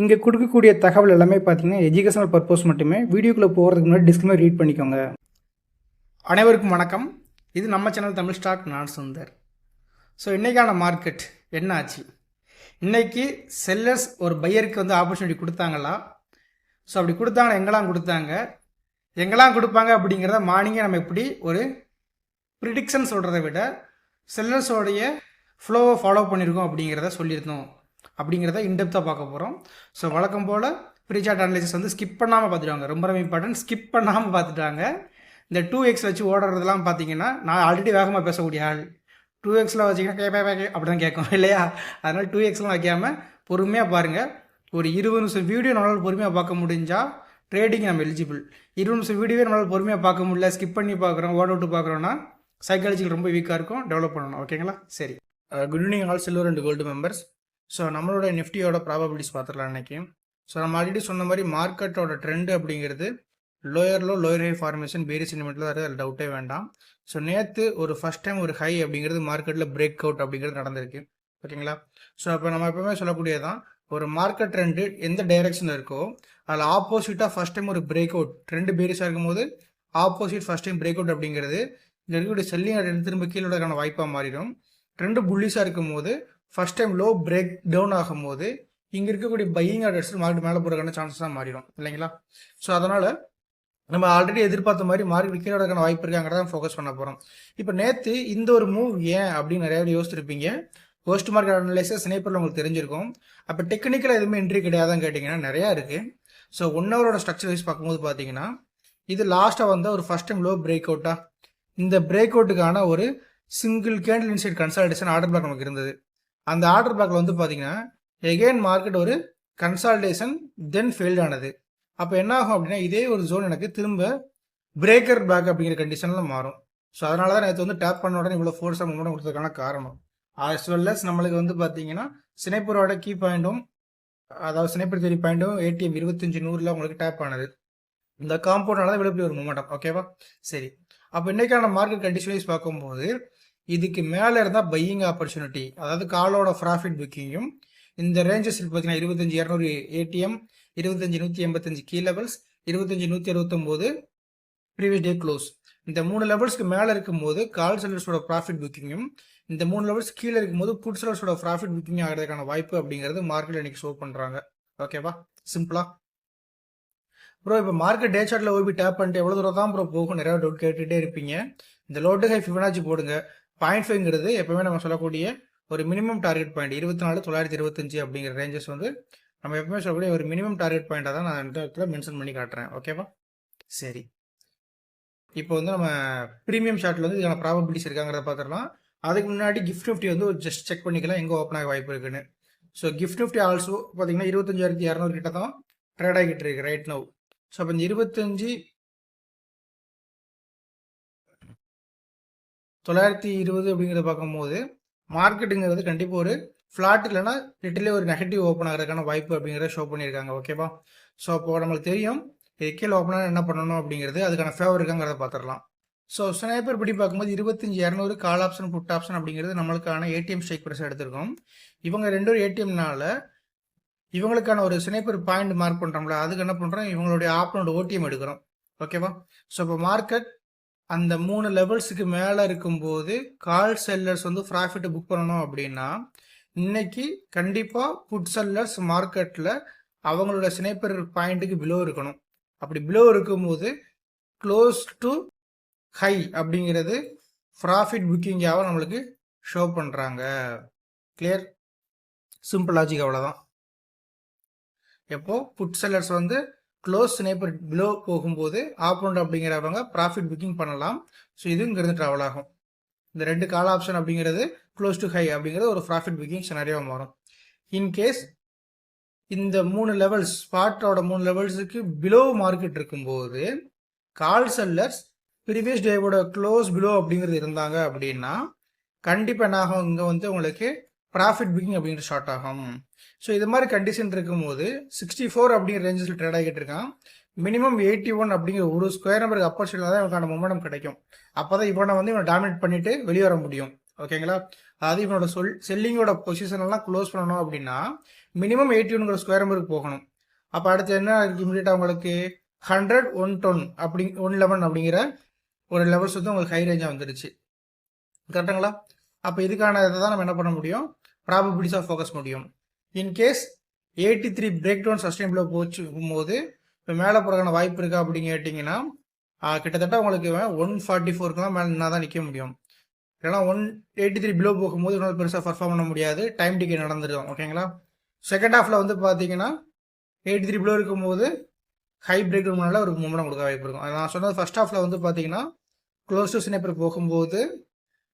இங்கே கொடுக்கக்கூடிய தகவல் எல்லாமே பார்த்தீங்கன்னா எஜுகேஷனல் பர்பஸ் மட்டுமே வீடியோக்குள்ளே போகிறதுக்கு முன்னாடி டிஸ்கிளைமர் ரீட் பண்ணிக்கோங்க. அனைவருக்கும் வணக்கம். இது நம்ம சேனல் தமிழ் ஸ்டாக் நான் சுந்தர். ஸோ இன்றைக்கான மார்க்கெட் என்ன ஆச்சு இன்றைக்கி செல்லர்ஸ் ஒரு பையருக்கு வந்து ஆப்பர்ச்சுனிட்டி கொடுத்தாங்களா? ஸோ அப்படி கொடுத்தாங்கன்னா எங்கெல்லாம் கொடுத்தாங்க? எங்கெல்லாம் கொடுப்பாங்க அப்படிங்கிறத மார்னிங்கே நம்ம எப்படி ஒரு ப்ரிடிக்ஷன் சொல்கிறத விட செல்லர்ஸோடைய ஃப்ளோவை ஃபாலோ பண்ணியிருக்கோம் அப்படிங்கிறத சொல்லியிருந்தோம். அப்படிங்கிறத இன்டெப்த்தாக பார்க்க போகிறோம் ஸோ வழக்கம் போல் ப்ரீசார்ட் அனலைசிஸ் வந்து ஸ்கிப் பண்ணாமல் பார்த்துட்டாங்க. ரொம்ப ரொம்ப இம்பார்ட்டன்ட் ஸ்கிப் பண்ணாமல் பார்த்துட்டாங்க. இந்த டூ எக்ஸ் வச்சு ஓடுறதுலாம் பார்த்தீங்கன்னா நான் ஆல்ரெடி வேகமாக பேசக்கூடிய ஆள். டூ எக்ஸில் வச்சிங்கன்னா கே கே அப்படி தான் கேட்கும் இல்லையா? அதனால் டூ எக்ஸ்லாம் வைக்காமல் பொறுமையாக பாருங்கள் ஒரு இருபது நிமிஷம் வீடியோ நம்மளால் பொறுமையாக பார்க்க முடிஞ்சால் ட்ரேடிங் நம்ம எலிஜிபிள் இருபது நிமிஷம் வீடியோவே நம்மளால் பொறுமையாக பார்க்க முடியல ஸ்கிப் பண்ணி பார்க்குறோம் ஓட விட்டு பார்க்குறோன்னா சைக்காலஜிக்கல் ரொம்ப வீக்காக இருக்கும். டெவலப் பண்ணணும். ஓகேங்களா சரி. Good evening all silver and gold members so நம்மளோட நிஃப்டியோட ப்ராபபிலிட்டிஸ் பார்த்துடலாம் இன்றைக்கி ஸோ நம்ம ஆல்ரெடி சொன்ன மாதிரி மார்க்கெட்டோட ட்ரெண்ட் அப்படிங்கிறது லோயர்லோ லோயர் ஹை ஃபார்மேஷன் பேரி சென்டிமெண்ட்டில் தான் அதில் டவுட்டே வேண்டாம். ஸோ நேற்று ஒரு ஃபஸ்ட் டைம் ஒரு ஹை அப்படிங்கிறது மார்க்கெட்டில் பிரேக் அவுட் அப்படிங்கிறது நடந்திருக்கு. ஓகேங்களா? ஸோ அப்போ நம்ம எப்பவுமே சொல்லக்கூடியதான் ஒரு மார்க்கெட் ட்ரெண்டு எந்த டைரக்ஷனில் இருக்கோ அதில் ஆப்போசிட்டாக ஃபஸ்ட் டைம் ஒரு பிரேக் அவுட் ட்ரெண்டு பேரிஸாக இருக்கும்போது opposite first time break out அப்படிங்கிறது இங்கே இருக்கக்கூடிய செல்லிங் திரும்ப கீழே வாய்ப்பாக மாறிடும். ட்ரெண்டு புள்ளிஸாக இருக்கும்போது first time low break down ஆகும்போது இங்கே இருக்கக்கூடிய பையிங் ஆர்டர்ஸ் மார்க்கெட் மேலே போகிறதுக்கான சான்சஸ் தான் மாறிடும் இல்லைங்களா? ஸோ அதனால் நம்ம ஆல்ரெடி எதிர்பார்த்த மாதிரி மார்க்கெட் கீழே விடக்கான வாய்ப்பு இருக்காங்கிறத ஃபோக்கஸ் பண்ண போகிறோம் இப்போ நேற்று இந்த ஒரு மூவ் ஏன் அப்படின்னு நிறைய பேர் யோசிச்சிருப்பீங்க. போஸ்ட் மார்க்கெட் அனலைசஸ் ஸ்னேப்பரில் உங்களுக்கு தெரிஞ்சிருக்கும். அப்போ டெக்னிக்கலாக எதுவுமே என்ட்ரி கிடையாதுன்னு கேட்டிங்கன்னா நிறையா இருக்குது ஸோ ஒன் ஹவரோட ஸ்ட்ரக்சர் வைஸ் பார்க்கும்போது பார்த்தீங்கன்னா இது லாஸ்ட்டாக வந்த ஒரு ஃபஸ்ட் டைம் லோ பிரேக் அவுட்டாக இந்த பிரேக் அவுட்டுக்கான ஒரு single candle inside consultation order block நமக்கு இருந்தது. அந்த ஆர்டர் பிளாக்ல வந்து பார்த்தீங்கன்னா எகெயின் மார்க்கெட் ஒரு கன்சால்டேஷன் தென் ஃபெயில்ட் ஆனது. அப்போ என்ன ஆகும் அப்படின்னா இதே ஒரு ஜோன் எனக்கு திரும்ப பிரேக்கர் பேக் அப்படிங்கிற கண்டிஷனில் மாறும். ஸோ அதனால தான் நேற்று வந்து டேப் பண்ண உடனே இவ்வளோ ஃபோர்ஸாக மூமெண்ட் கொடுத்ததுக்கான காரணம். ஆஸ் வெல் அஸ் நம்மளுக்கு வந்து பார்த்தீங்கன்னா சினைப்பூரோட கீ பாயிண்ட்டும் அதாவது சினைப்பூர் தெரிய பாயிண்ட்டும் ஏடிஎம் இருபத்தஞ்சு நூறில் உங்களுக்கு டேப் ஆனது. இந்த காம்பவுண்டால தான் விழுப்பி ஒரு மூமெண்டம் ஓகேவா சரி. அப்போ இன்றைக்கான மார்க்கெட் கண்டிஷன் பார்க்கும்போது இதுக்கு மேலே இருந்தால் பையிங் ஆப்பர்ச்சுனிட்டி அதாவது காலோட ப்ராஃபிட் புக்கிங்கும் இந்த ரேஞ்சஸ் பார்த்தீங்கன்னா இருபத்தஞ்சி இரநூறு ஏடிஎம் இருபத்தஞ்சி நூற்றி எண்பத்தஞ்சு கீ லெவல்ஸ் இருபத்தஞ்சி நூற்றி அறுபத்தொம்போது ப்ரீவியஸ் டே க்ளோஸ் இந்த மூணு லெவல்ஸ்க்கு மேலே இருக்கும்போது கால் செல்லர்ஸோட ப்ராஃபிட் புக்கிங்கும் இந்த மூணு லெவல்ஸ் கீழே இருக்கும்போது புட் செல்லர்ஸோட ப்ராஃபிட் புக்கிங் ஆகிறதுக்கான வாய்ப்பு அப்படிங்கிறது மார்க்கெட் இன்னைக்கு ஷோ பண்ணுறாங்க ஓகேவா சிம்பிளா ப்ரோ இப்போ மார்க்கெட் டே சார்ட்டில் ஓபி டேப் பண்ணிட்டு எவ்வளோ தூரம் தான் ப்ரோ போகும்? நிறையா டவுட் கேட்டுகிட்டே இருப்பீங்க. இந்த லோட்டு ஹை ஃபிபனாச்சி போடுங்க. பாயிண்ட் ஃபைவ்ங்கிறது எப்பவுமே நம்ம சொல்லக்கூடிய ஒரு மினிமம் டார்கெட் பாயிண்ட் இருபத்தி நாலு தொள்ளாயிரத்தி இருபத்தஞ்சு அப்படிங்கிற ரேஞ்சஸ் வந்து நம்ம எப்பவுமே சொல்லக்கூடிய ஒரு மினிமம் டார்கெட் பாயிண்டாக தான் நான் இந்த இடத்துல மென்ஷன் பண்ணி காட்டுறேன். ஓகேவா சரி. இப்போ வந்து நம்ம ப்ரீமியம் ஷார்ட்டில் வந்து இதுக்கான ப்ராபபிலிட்டிஸ் இருக்காங்கிறத பார்த்துடலாம். அதுக்கு முன்னாடி கிஃப்ட் நிஃப்டி வந்து ஒரு ஜஸ்ட் செக் பண்ணிக்கலாம். எங்கே ஓப்பன் ஆக வாய்ப்பு இருக்குன்னு. ஸோ கிஃப்ட் நிஃப்டி ஆல்சோ பார்த்தீங்கன்னா இருபத்தஞ்சாயிரத்தி இரநூறு கிட்ட தான் ட்ரேட் ஆகிட்டு இருக்கு ரைட் நவ் ஸோ அப்போ இந்த இருபத்தஞ்சி தொள்ளாயிரத்தி இருபது அப்படிங்கிறத பார்க்கும்போது மார்க்கெட்டுங்கிறது கண்டிப்பாக ஒரு ஃப்ளாட் இல்லைனா லிட்டிலே ஒரு நெகட்டிவ் ஓப்பன் ஆகிறதுக்கான வாய்ப்பு அப்படிங்கிறத ஷோ பண்ணியிருக்காங்க ஓகேவா ஸோ அப்போ நம்மளுக்கு தெரியும் இது கீழே என்ன பண்ணணும் அப்படிங்கிறது அதுக்கான ஃபேவர் இருக்காங்கிறத பார்த்துடலாம். ஸோ ஸ்னைப்பர் படி பார்க்கும்போது இருபத்தஞ்சி இரநூறு கால் ஆப்ஷன் புட் ஆப்ஷன் அப்படிங்கிறது நம்மளுக்கான ஏடிஎம் ஸ்ட்ரைக் ப்ரைஸ் எடுத்திருக்கோம். இவங்க ரெண்டும் ஏடிஎம்னால இவங்களுக்கான ஒரு ஸ்னைப்பர் பாயிண்ட் மார்க் பண்ணுறோம்ல அதுக்கு என்ன பண்ணுறோம் இவங்களுடைய ஆப்னோட ஓடிஎம் எடுக்கிறோம் ஓகேவா ஸோ இப்போ மார்க்கெட் அந்த மூணு லெவல்ஸுக்கு மேலே இருக்கும்போது கால் செல்லர்ஸ் வந்து ப்ராஃபிட் புக் பண்ணணும் அப்படின்னா இன்னைக்கு கண்டிப்பாக புட் செல்லர்ஸ் மார்க்கெட்டில் அவங்களோட ஸ்னைப்பர் பாயிண்ட்டுக்கு பிலோ இருக்கணும். அப்படி பிலோ இருக்கும்போது க்ளோஸ் டு ஹை அப்படிங்கிறது ப்ராஃபிட் புக்கிங்காக நம்மளுக்கு ஷோ பண்ணுறாங்க கிளியர் சிம்பிள் லாஜிக் அவ்வளோதான் எப்போ? புட் செல்லர்ஸ் வந்து க்ளோஸ் ஸ்னைப்பர் பிலோ போகும்போது ஆப்போண்ட் அப்படிங்கிறவங்க ப்ராஃபிட் புக்கிங் பண்ணலாம். ஸோ இது இங்கிருந்து ட்ராவல் ஆகும். இந்த ரெண்டு கால் ஆப்ஷன் அப்படிங்கிறது க்ளோஸ் டு ஹை அப்படிங்கிறது ஒரு ப்ராஃபிட் புக்கிங் நிறைய மாறும். இன்கேஸ் இந்த மூணு லெவல்ஸ் ஸ்பாட்டோட மூணு லெவல்ஸுக்கு பிலோ மார்க்கெட் இருக்கும்போது கால் செல்லர்ஸ் ப்ரீவியஸ் டேவோட க்ளோஸ் பிலோ அப்படிங்கிறது இருந்தாங்க அப்படின்னா கண்டிப்பாக என்னாகும் இங்கே வந்து உங்களுக்கு ப்ராஃபிட் புக்கிங் அப்படிங்கிற ஷார்ட் ஆகும். ஸோ இது மாதிரி கண்டிஷன் இருக்கும்போது சிக்ஸ்டி ஃபோர் அப்படிங்கிற ரேஞ்சஸில் ட்ரேட் ஆகிட்டு இருக்கான். மினிமம் எயிட்டி ஒன் அப்படிங்கிற ஒரு ஸ்கொயர் நம்பருக்கு அப்பர் சைடில் தான் இவனுக்கான மொமெண்டம் கிடைக்கும். அப்போ தான் இவனை வந்து இவனை டாமினேட் பண்ணிட்டு வெளியே வர முடியும். ஓகேங்களா அதாவது இவனோட சொல் செல்லிங்கோட பொசிஷனெல்லாம் க்ளோஸ் பண்ணணும் அப்படின்னா மினிமம் எயிட்டி ஒன்ங்கிற ஸ்கொயர் நம்பருக்கு போகணும். அப்போ அடுத்து என்ன இமீடியட்டாக உங்களுக்கு? ஹண்ட்ரட் ஒன் டொன் அப்படி ஒன் லெவன் அப்படிங்கிற ஒரு லெவல்ஸ் வந்து உங்களுக்கு ஹை ரேஞ்சாக வந்துடுச்சு கரெக்டுங்களா அப்போ இதுக்கான இதை தான் நம்ம என்ன பண்ண முடியும்? ப்ராபபிலிட்டிஸாக ஃபோக்கஸ் முடியும். In case eighty three break down சஸ்டைனில் போச்சு போது இப்போ மேலே போகிறதுக்கான வாய்ப்பு இருக்கா அப்படின்னு கேட்டிங்கன்னா கிட்டத்தட்ட உங்களுக்கு ஒன் ஃபார்ட்டி ஃபோருக்குலாம் மேலே நின்னா தான் நிற்க முடியும். ஏன்னா ஒன் எயிட்டி த்ரீ பிலோ போகும்போது இன்னொரு பெருசாக பர்ஃபார்ம் பண்ண முடியாது. டைம் டிக்கெட் நடந்துடும் ஓகேங்களா செகண்ட் ஹாஃபில் வந்து பார்த்தீங்கன்னா எயிட்டி த்ரீ பிலோ இருக்கும்போது ஹை பிரேக் டவுனால ஒரு மூமெண்ட் கொடுக்க வாய்ப்பு இருக்கும். நான் சொன்னது ஃபர்ஸ்ட் ஹாஃபில் வந்து பார்த்தீங்கன்னா க்ளோஸ் டு ஸ்னேப்பர் போகும்போது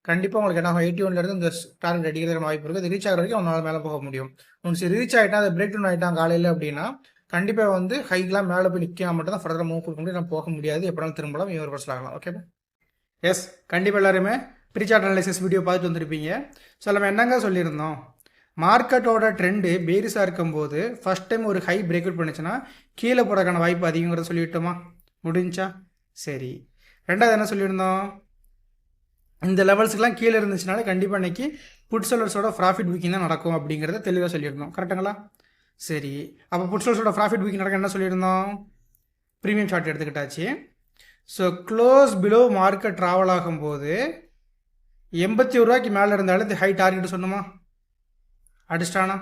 கண்டிப்பாக உங்களுக்கு என்ன எயிட்டி ஒன்லேருந்து இந்த டார்கெட் அடிக்கிற வாய்ப்பு இருக்குது அது ரீச் ஆகிற வரைக்கும் அவனால் மேலே போக முடியும். ஒன்ஸ் ரீச் ஆகிட்டா அது பிரேக் டவுன் ஆகிட்டான் காலையில் அப்படின்னா கண்டிப்பாக வந்து ஹைக்கெலாம் மேலே போய் நிற்காம மட்டும் தான் ஃபர்தராக மூவ் கொடுக்க முடியும். நான் போக முடியாது. எப்படினாலும் திரும்பலாம் இவர் பர்சல் ஆகலாம். ஓகே எஸ் கண்டிப்பாக எல்லாருமே ப்ரீசார்ட் அனலைசிஸ் வீடியோ பார்த்துட்டு வந்திருப்பீங்க. ஸோ நம்ம என்னங்க சொல்லியிருந்தோம்? மார்க்கெட்டோட ட்ரெண்டு பேரிஸாக இருக்கும்போது ஃபர்ஸ்ட் டைம் ஒரு ஹை பிரேக் அவுட் பண்ணுச்சுன்னா கீழே போகிறதுக்கான வாய்ப்பு அதிகங்கிறத சொல்லிவிட்டோமா? முடிஞ்சா? சரி. ரெண்டாவது என்ன சொல்லியிருந்தோம்? இந்த லெவல்ஸ்க்குலாம் கீழே இருந்துச்சுனாலே கண்டிப்பாக இன்னைக்கு புட் செல்லர்ஸோட ப்ராஃபிட் புக்கிங் தான் நடக்கும் அப்படிங்கிறத தெளிவாக சொல்லியிருந்தோம். கரெக்டுங்களா சரி. அப்போ புட் செல்லர்ஸோட ப்ராஃபிட் புக்கிங் நடக்க என்ன சொல்லியிருந்தோம்? Premium short எடுத்துக்கிட்டாச்சு. So close below market travel ஆகும்போது எண்பத்தி ஒரு ரூபாய்க்கு மேலே இருந்தாலும் இந்த ஹை டார்கெட் சொன்னோமா? அடிச்சிட்டானா?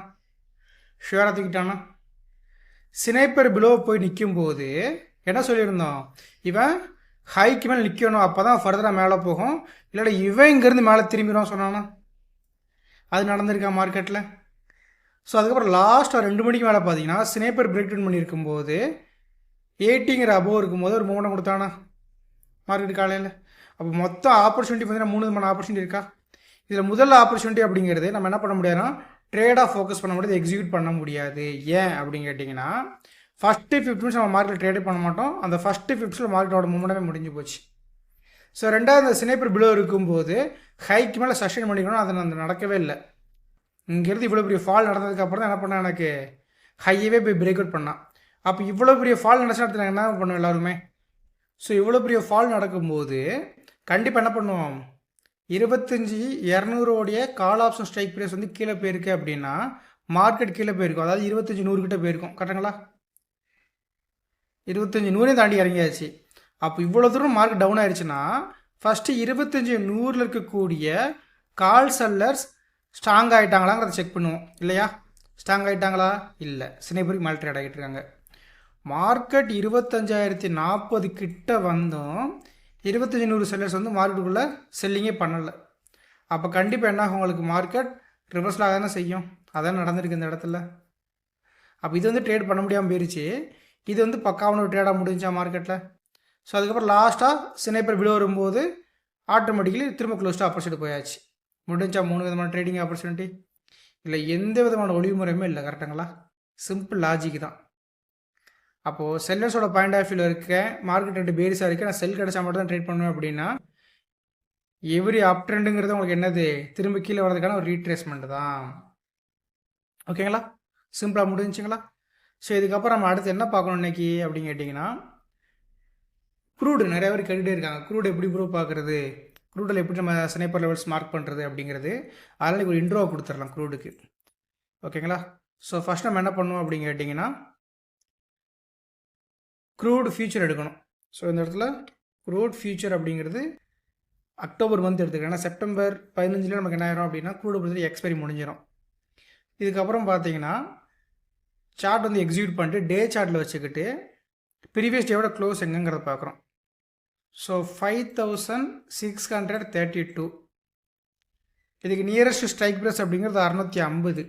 ஷுவராக தூக்கிட்டானா? சினைப்பர் பிலோ போய் நிற்கும்போது என்ன சொல்லியிருந்தோம்? இவன் ஹைக்கு மேலே நிற்கணும் அப்போ தான் ஃபர்தராக மேலே போகும். இல்லாட்டி இவன் இங்கேருந்து மேலே திரும்பிடும் சொன்னானா? அது நடந்திருக்கா மார்க்கெட்டில் ஸோ அதுக்கப்புறம் லாஸ்ட்டாக ரெண்டு மணிக்கு மேலே பார்த்தீங்கன்னா ஸ்னேப்பர் பிரேக் டவுன் பண்ணியிருக்கும்போது எயிட்டிங்கிற அபோவ் இருக்கும்போது ஒரு மூணு கொடுத்தானா? மார்க்கெட் காலையில். அப்போ மொத்தம் ஆப்பர்ச்சுனிட்டி பார்த்தீங்கன்னா மூணு விதமான ஆப்பர்ச்சுனிட்டி இருக்கா? இதில் முதல் ஆப்பர்ச்சுனிட்டி அப்படிங்கிறது நம்ம என்ன பண்ண முடியாதுன்னா ட்ரேடாக ஃபோக்கஸ் பண்ண முடியாது எக்ஸிக்யூட் பண்ண முடியாது. ஏன் அப்படின்னு கேட்டிங்கன்னா ஃபஸ்ட்டு ஃபிஃப்ட் மினிட்ஸ் நம்ம மார்க்கெட் ட்ரேடே பண்ண மாட்டோம். அந்த ஃபஸ்ட்டு ஃபிஃப்ட்ஸில் மார்க்கெட்டோட மூமெண்டமே முடிஞ்சு போச்சு. ஸோ ரெண்டாவது அந்த சினைப்பர் பிலோ இருக்கும்போது ஹைக்கு மேலே சஸ்டைன் பண்ணிக்கணும் அது அந்த நடக்கவே இல்லை. இங்கேருந்து இவ்வளோ பெரிய ஃபால் நடந்ததுக்கப்புறம் தான் என்ன பண்ணேன் எனக்கு? ஹையவே போய் பிரேக் அவுட் பண்ணான் அப்போ இவ்வளோ பெரிய ஃபால் நடச்சு நான் என்ன பண்ணுவோம் எல்லாருமே? ஸோ இவ்வளோ பெரிய ஃபால் நடக்கும்போது கண்டிப்பாக என்ன பண்ணுவோம்? இருபத்தஞ்சி இரநூறுவோடைய கால் ஆப்ஷன் ஸ்ட்ரைக் ப்ரைஸ் வந்து கீழே போயிருக்கு அப்படின்னா மார்க்கெட் கீழே போயிருக்கும். அதாவது இருபத்தஞ்சி நூறு கிட்டே போயிருக்கும். கரெக்டுங்களா? இருபத்தஞ்சி நூறையும் தாண்டி இறங்கியாச்சு. அப்போ இவ்வளோ தூரம் மார்க்கெட் டவுன் ஆயிடுச்சுன்னா ஃபஸ்ட்டு இருபத்தஞ்சி நூறில் இருக்கக்கூடிய கால் செல்லர்ஸ் ஸ்ட்ராங் ஆகிட்டாங்களாங்கிறத செக் பண்ணுவோம். இல்லையா? ஸ்ட்ராங் ஆகிட்டாங்களா இல்லை. சின்னபோரிக்கு மல்ட்ரேட் ஆகிட்டு இருக்காங்க. மார்க்கெட் இருபத்தஞ்சாயிரத்தி நாற்பது கிட்ட வந்தும் இருபத்தஞ்சி நூறு செல்லர்ஸ் வந்து மார்க்கெட்டுக்குள்ளே செல்லிங்கே பண்ணலை. அப்போ கண்டிப்பாக என்ன ஆகும் உங்களுக்கு? மார்க்கெட் ரிவர்ஸில் தானே செய்யும். அதான் நடந்திருக்கு இந்த இடத்துல. அப்போ இது வந்து ட்ரேட் பண்ண முடியாமல் போயிருச்சு. இது வந்து பக்காவான ஒரு ட்ரேடாக முடிஞ்சா மார்க்கெட்டில் ஸோ அதுக்கப்புறம் லாஸ்ட்டாக சினைப்பர் விழு வரும்போது ஆட்டோமேட்டிக்கலி திரும்ப க்ளோஸ்ட் ஆப்பர்ச்சுனிட்டி போயாச்சு. முடிஞ்சா மூணு விதமான ட்ரேடிங் ஆப்பர்ச்சுனிட்டி இல்லை எந்த விதமான ஒளிமுறையுமே இல்லை கரெக்டுங்களா சிம்பிள் லாஜிக் தான். அப்போது செல்லர்ஸோட பாயிண்ட் ஆஃப் வியூவில் இருக்கேன் மார்க்கெட் ரெண்டு பேரிஸாக இருக்குது நான் செல் கிடச்சா மட்டும் தான் ட்ரேட் பண்ணுவேன் அப்படின்னா எவ்ரி அப் ட்ரெண்டுங்கிறது உங்களுக்கு என்னது? திரும்ப கீழே வரதுக்கான ஒரு ரீட்ரேஸ்மெண்ட் தான். ஓகேங்களா சிம்பிளாக முடிஞ்சுங்களா ஸோ இதுக்கப்புறம் நம்ம அடுத்து என்ன பார்க்கணும் இன்னைக்கு அப்படின்னு கேட்டிங்கன்னா க்ரூடு நிறைய பேர் கேட்டுகிட்டே இருக்காங்க. க்ரூடு எப்படி ப்ரூவ் பார்க்குறது? க்ரூடில் எப்படி நம்ம ஸ்னைப்பர் லெவல்ஸ் மார்க் பண்ணுறது அப்படிங்கிறது. அதனால் ஒரு இன்ட்ரோவை கொடுத்துடலாம் க்ரூடுக்கு ஓகேங்களா ஸோ ஃபஸ்ட் நம்ம என்ன பண்ணுவோம் அப்படின்னு கேட்டிங்கன்னா க்ரூடு ஃபியூச்சர் எடுக்கணும். ஸோ இந்த இடத்துல க்ரூட் ஃபியூச்சர் அப்படிங்கிறது அக்டோபர் மந்த் எடுத்துக்கலாம் ஏன்னா செப்டம்பர் பதினஞ்சில் நமக்கு என்ன ஆயிரும் அப்படின்னா க்ரூடு பொறுத்து எக்ஸ்பைரி முடிஞ்சிடும் இதுக்கப்புறம் பார்த்தீங்கன்னா சார்ட் வந்து எக்ஸிக்யூட் பண்ணிட்டு டே சார்ட்டில் வச்சுக்கிட்டு ப்ரீவியஸ் டேவோட க்ளோஸ் எங்கங்கிறத பார்க்குறோம் so five thousand six hundred thirty two இதுக்கு நியரஸ்ட் ஸ்ட்ரைக் ப்ரைஸ் அப்படிங்கிறது அறநூற்றி ஐம்பது.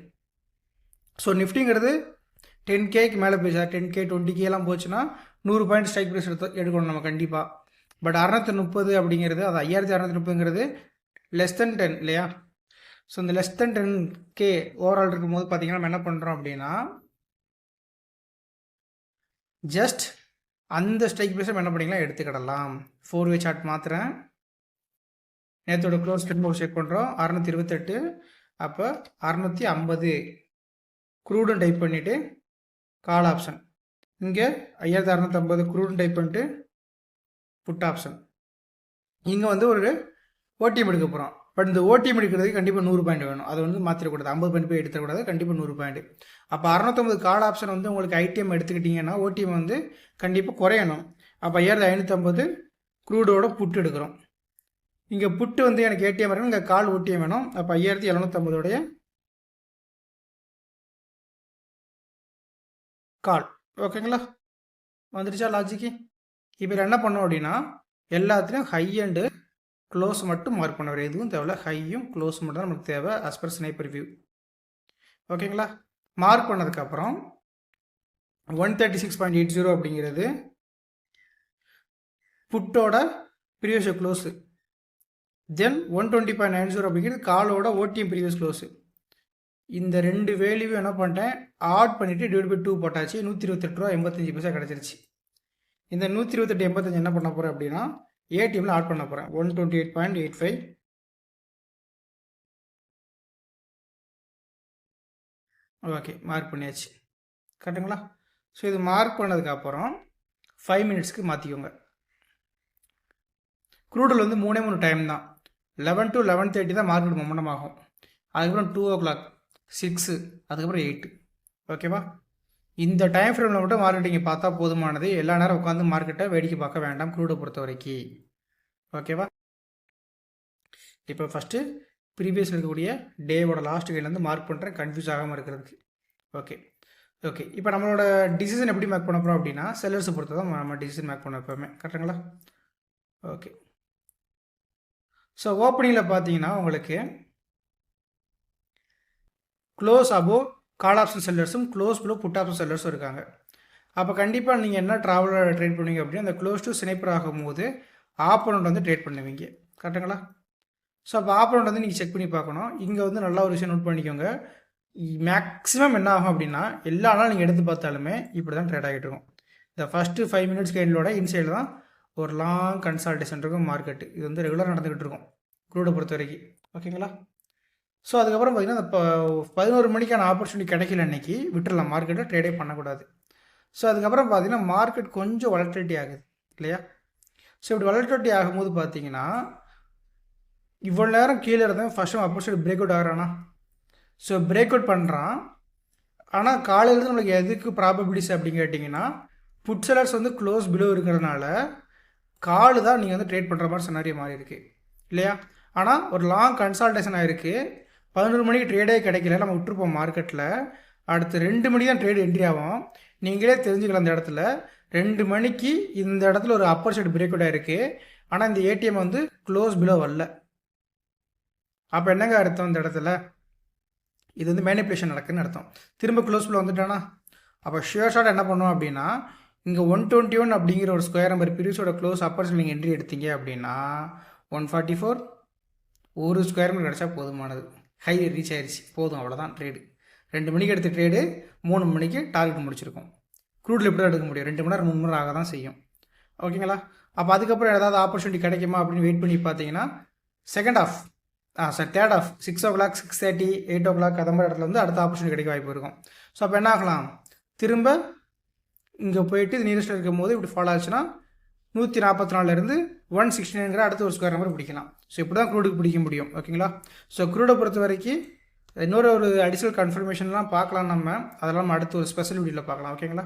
ஸோ நிஃப்டிங்கிறது டென் கேக்கு மேலே போயிடுச்சா டென் கே டுவெண்ட்டி கேலாம் போச்சுன்னா நூறு பாயிண்ட் ஸ்ட்ரைக் ப்ரைஸ் எடுத்து எடுக்கணும் நம்ம கண்டிப்பாக பட் அறநூற்றி முப்பது அப்படிங்கிறது அது ஐயாயிரத்தி அறநூற்றி முப்பதுங்கிறது லெஸ் தென் டென் இல்லையா? ஸோ இந்த less than ten K overall இருக்கும்போது பார்த்தீங்கன்னா நம்ம என்ன பண்ணுறோம் அப்படின்னா ஜஸ்ட் அந்த ஸ்ட்ரைக் ப்ரைஸை என்ன பண்ணிக்கலாம் எடுத்துக்கிடலாம். ஃபோர் வே சார்ட் மாத்திரேன் நேற்றோட க்ளோஸ் டென் செக் பண்ணுறோம் அறநூற்றி இருபத்தெட்டு. அப்போ அறநூற்றி ஐம்பது. க்ரூடும் டைப் பண்ணிவிட்டு கால் ஆப்ஷன் இங்கே ஐயாயிரத்தி அறநூற்றம்பது க்ரூடும் டைப் பண்ணிட்டு புட் ஆப்ஷன் இங்கே வந்து ஒரு ஓடிஎம் எடுக்க போகிறோம் பட் இந்த ஓடிஎம் எடுக்கிறதுக்கு கண்டிப்பாக நூறு பாயிண்ட் வேணும். அது வந்து மாற்றிடக்கூடாது ஐம்பது பாயிண்ட் போய் எடுத்துக்கூடாது கண்டிப்பாக நூறு பாயிண்ட் அப்போ அறநூற்றம்பது கால் ஆப்ஷன் வந்து உங்களுக்கு ஐடிஎம் எடுத்துக்கிட்டிங்கன்னா ஓடிஎம் வந்து கண்டிப்பாக குறையணும். அப்போ ஐயாயிரத்தி ஐநூற்றம்பது க்ரூடோட புட்டு எடுக்கிறோம். இங்கே புட்டு வந்து எனக்கு ஏடிஎம் வேணும் இங்கே கால் ஓடிஎம் வேணும். அப்போ ஐயாயிரத்தி எழுநூற்றம்பதோடைய கால் ஓகேங்களா வந்துடுச்சா லாஜிக்கு இப்போ என்ன பண்ணோம் அப்படின்னா எல்லாத்துலேயும் ஹை அண்டு க்ளோஸ் மட்டும் மார்க் பண்ண வரும் எதுவும் தேவையில்ல. ஹையும் க்ளோஸ் மட்டும் தான் நமக்கு தேவை அஸ் பர் ஸ்னைப்பர் வியூ ஓகேங்களா மார்க் பண்ணதுக்கப்புறம் one thirty six point eight zero அப்படிங்கிறது புட்டோட previous close then one twenty point nine zero அப்படிங்கிறது காலோட ஓடிஎம் ப்ரீவியஸ் க்ளோஸு இந்த ரெண்டு வேல்யூவும் என்ன பண்ணிட்டேன்? ஆட் பண்ணிவிட்டு டிவைட் பை டூ போட்டாச்சு. நூற்றி இருபத்தெட்டு ரூபா எண்பத்தஞ்சு பைசா கிடச்சிருச்சு. இந்த நூற்றி இருபத்தெட்டு எண்பத்தஞ்சு என்ன பண்ண போகிறேன் அப்படின்னா ஏடிஎம்மில் ஆட் பண்ண போகிறேன் one twenty eight point eight five okay mark பண்ணியாச்சு. கரெக்டுங்களா ஸோ இது மார்க் பண்ணதுக்கப்புறம் ஃபைவ் மினிட்ஸ்க்கு மாற்றிக்கோங்க க்ரூடல் வந்து மூணே மூணு டைம் தான். லெவன் டு லெவன் தேர்ட்டி தான் மார்க்கெட் மொமெண்டம் ஆகும் அதுக்கப்புறம் டூ ஓ கிளாக் சிக்ஸு அதுக்கப்புறம் எயிட்டு ஓகேவா இந்த டைம் ஃப்ரேமில் மட்டும் மார்க்கெட்டிங்கை பார்த்தா போதுமானது. எல்லா நேரம் உட்காந்து மார்க்கெட்டை வேடிக்கை பார்க்க வேண்டாம் க்ரூடை பொறுத்த வரைக்கும். ஓகேவா இப்போ ஃபஸ்ட்டு ப்ரீவியஸ் இருக்கக்கூடிய டேவோட லாஸ்ட் கையிலேருந்து மார்க் பண்ணுறேன் கன்ஃபியூஸ் ஆகாமல் இருக்கிறதுக்கு. ஓகே ஓகே இப்போ நம்மளோட டிசிஷன் எப்படி மேக் பண்ண போகிறோம் அப்படின்னா செல்லர்ஸை பொறுத்து தான் நம்ம டிசிஷன் மேக் பண்ண எப்போவுமே. கரெக்டுங்களா ஓகே ஸோ ஓப்பனிங்கில் பார்த்தீங்கன்னா உங்களுக்கு க்ளோஸ் அபோவ் கால் ஆப்ஷன் செல்லர்ஸும் க்ளோஸ் ப்ளோ புட் ஆப்ஷன் செல்லர்ஸும் இருக்காங்க. அப்போ கண்டிப்பாக நீங்கள் என்ன ட்ராவலர் ட்ரேட் பண்ணுவீங்க அப்படின்னா அந்த க்ளோஸ் டு ஸ்னைப்பர் ஆகும்போது ஆப்போனண்ட் வந்து ட்ரேட் பண்ணுவீங்க. கரெக்டுங்களா ஸோ அப்போ ஆப்போனண்ட் வந்து நீங்கள் செக் பண்ணி பார்க்கணும். இங்கே வந்து நல்லா ஒரு விஷயம் நோட் பண்ணிக்கோங்க. மேக்ஸிமம் என்ன ஆகும் அப்படின்னா எல்லா நாளும் நீங்கள் எடுத்து பார்த்தாலுமே இப்படி தான் ட்ரேட் ஆகிட்டு இருக்கும். இந்த ஃபஸ்ட்டு ஃபைவ் மினிட்ஸ் கைடலோட இன்சைடில் தான் ஒரு லாங் கன்சல்டேஷன் இருக்கும் மார்க்கெட்டு இது வந்து ரெகுலராக நடந்துக்கிட்டு இருக்கும். குரூடை பொறுத்த வரைக்கும். ஓகேங்களா ஸோ அதுக்கப்புறம் பார்த்திங்கன்னா இப்போ பதினோரு மணிக்கான ஆப்பர்ச்சுனிட்டி கிடைக்கல அன்னைக்கு விட்டுடலாம் மார்க்கெட்டை ட்ரேடே பண்ணக்கூடாது. ஸோ அதுக்கப்புறம் பார்த்திங்கன்னா மார்க்கெட் கொஞ்சம் வளர்ட்டிலிட்டி ஆகுது. இல்லையா? ஸோ இப்படி வளர்ட்டிலிட்டி ஆகும்போது பார்த்தீங்கன்னா இவ்வளோ நேரம் கீழே இருந்தேன் டைம் ஆப்பர்ச்சுனிட்டி பிரேக் அவுட் ஆகிறானா? ஸோ பிரேக் அவுட் பண்ணுறான் ஆனால் காலையிலேருந்து நம்மளுக்கு எதுக்கு ப்ராபபிலிட்டிஸ் அப்படின்னு கேட்டிங்கன்னா புட் செலர்ஸ் வந்து க்ளோஸ் பிலோ இருக்கிறதுனால காலு தான் நீங்கள் வந்து ட்ரேட் பண்ணுற மாதிரி சொன்னாரியே மாறி இருக்குது இல்லையா? ஆனால் ஒரு லாங் கன்சல்டேஷன் ஆகிருக்கு பதினொரு மணிக்கு ட்ரேடே கிடைக்கல. நம்ம விட்டுருப்போம் மார்க்கெட்டில் அடுத்து ரெண்டு மணி தான் ட்ரேட் என்ட்ரி ஆகும். நீங்களே தெரிஞ்சுக்கலாம் அந்த இடத்துல. ரெண்டு மணிக்கு இந்த இடத்துல ஒரு அப்பர் சைடு பிரேக் அவுட் ஆயிருக்கு. ஆனால் இந்த ஏடிஎம் வந்து க்ளோஸ் பிலோ வரல. அப்போ என்னங்க அர்த்தம் இந்த இடத்துல? இது வந்து மேனிப்புலேஷன் நடக்குதுன்னு அர்த்தம். திரும்ப க்ளோஸ் பிலோ வந்துட்டானா? அப்போ ஷியர் ஷாட் என்ன பண்ணுவோம் அப்படின்னா இங்கே ஒன் டுவெண்ட்டி ஒன் அப்படிங்கிற ஒரு ஸ்கொயர் நம்பர் பீரியஸோட க்ளோஸ் அப்பர்ஸ் நீங்கள் என்ட்ரி எடுத்தீங்க அப்படின்னா ஒன் ஃபார்ட்டி ஃபோர் ஒரு ஸ்கொயர் மீட்டர் கிடச்சா போதுமானது. ஹை ரீச் ஆயிடுச்சு போதும் அவ்வளோதான் ட்ரேடு ரெண்டு மணிக்கு எடுத்த ட்ரேடு மூணு மணிக்கு டார்கெட் முடிச்சிருக்கோம். க்ரூடில் எப்படி எடுக்க முடியும்? ரெண்டு மணி நேரம் மூணு மணி நேரம் ஆக தான் செய்யும். ஓகேங்களா அப்போ அதுக்கப்புறம் ஏதாவது ஆப்பர்ச்சுனிட்டி கிடைக்குமா அப்படின்னு வெயிட் பண்ணி பார்த்தீங்கன்னா second half ah sir third half six o'clock six thirty eight o'clock அந்த மாதிரி இடத்துல வந்து அடுத்த ஆப்பர்ச்சுனிட்டி கிடைக்க வாய்ப்பு இருக்கும். ஸோ அப்போ என்ன ஆகலாம்? திரும்ப இங்கே போயிட்டு நியரஸ்ட்டில் இருக்கும் போது இப்படி ஃபாலோ ஆச்சுன்னா நூற்றி நாற்பத்தி நாலுலேருந்து ஒன் சிக்ஸ்டி நைனுங்கிற அடுத்த ஒரு ஸ்கொயர் நம்பர் பிடிக்கலாம். ஸோ இப்படி தான் க்ரூடுக்கு பிடிக்க முடியும். ஓகேங்களா ஸோ க்ரூடை பொறுத்த வரைக்கும் இன்னொரு ஒரு அடிஷ்னல் கன்ஃபர்மேஷன்லாம் பார்க்கலாம் நம்ம. அதெல்லாம் அடுத்து ஒரு ஸ்பெஷல் வீடியோவில் பார்க்கலாம். ஓகேங்களா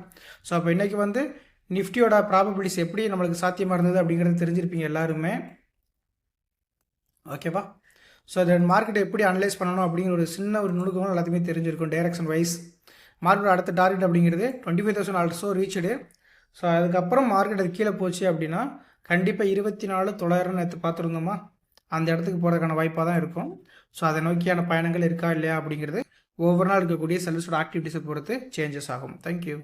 ஸோ அப்போ இன்றைக்கி வந்து நிஃப்டியோட ப்ராபபிலிட்டிஸ் எப்படி நம்மளுக்கு சாத்தியமாக இருந்தது அப்படிங்கிறது தெரிஞ்சிருப்பீங்க எல்லாருமே. ஓகேவா ஸோ அதை மார்க்கெட்டை எப்படி அனலைஸ் பண்ணணும் அப்படிங்கிற ஒரு சின்ன ஒரு நுணுக்கம் எல்லாத்தையுமே தெரிஞ்சிருக்கும் டைரக்ஷன் வைஸ் மார்க்கெட் அடுத்த டார்கெட் அப்படிங்கிறது twenty five thousand also reached so அதுக்கப்புறம் மார்க்கெட் அது கீழே போச்சு அப்படின்னா கண்டிப்பாக இருபத்தி நாலு தொள்ளாயிரம் நேற்று பார்த்துருந்தோமா? அந்த இடத்துக்கு போகிறதுக்கான வாய்ப்பாக தான் இருக்கும். ஸோ அதை நோக்கியான பயணங்கள் இருக்கா இல்லையா அப்படிங்கிறது ஒவ்வொரு நாள் இருக்கக்கூடிய செல்ஸோட ஆக்டிவிட்டிஸை பொறுத்து சேஞ்சஸ் ஆகும். தேங்க்யூ